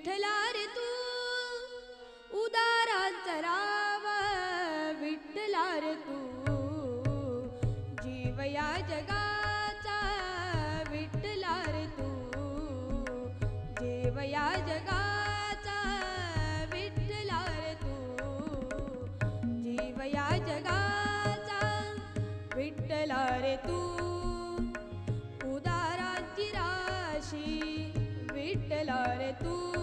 विठ्ठला रे तू उदारांचा राव विठ्ठला रे तू. जीव या जगाचा विठ्ठला रे तू जीव या जगाचा विठ्ठला रे तू. जीव या जगाचा विठ्ठला रे तू उदारांची राशी विठ्ठला रे तू.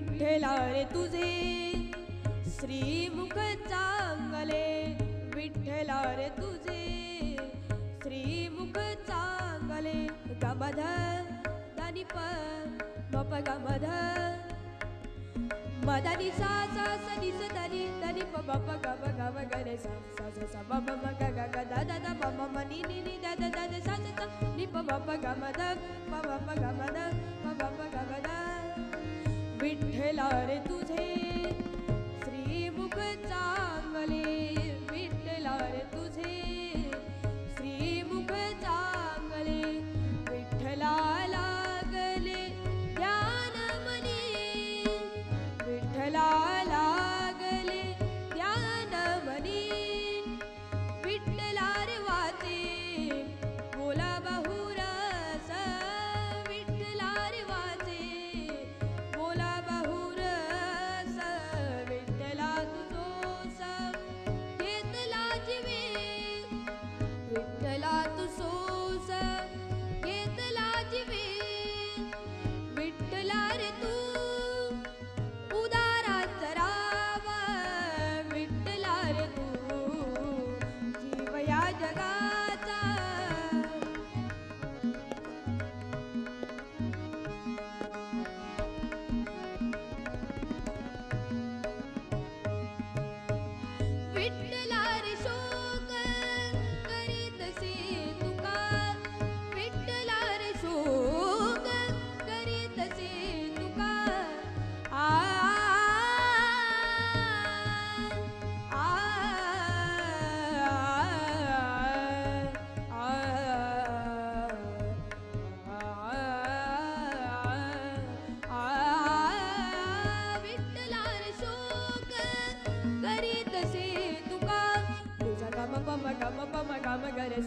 विठ्ठला रे तुझे. श्रीमुख चांगले विठ्ठला रे तुझे. श्रीमुख चांगले गमध दानी प मप गमध. मदनी सा सा सनी नि स दनी प प प ग गरे सा सा सा सा ब म ग ग ग द द द म म म नि नि नि द द द सा सा सा नि प म प द प म प द प म प द. विठ्ठला रे तुझे. श्रीमुख चांगले विठ्ठला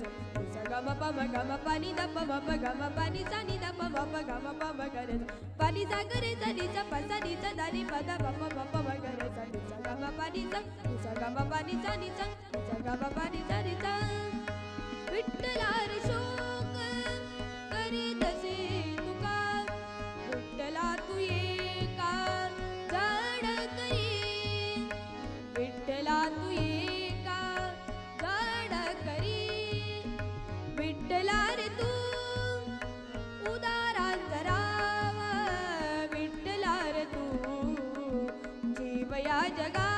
sa sa ga ma pa ma ga ma pa ni da pa ma pa ga ma pa ni sa ni da pa ma pa ga ma pa ma ga re pa ni sa ga re sa ni sa pa sa ni sa da ni pa da pa pa pa pa ma ga re sa ni sa ga ma pa ni sa ni sa ga ma pa ni sa ni sa ni sa ga ma pa ni sa ni sa விட்டலாறு so 大哥。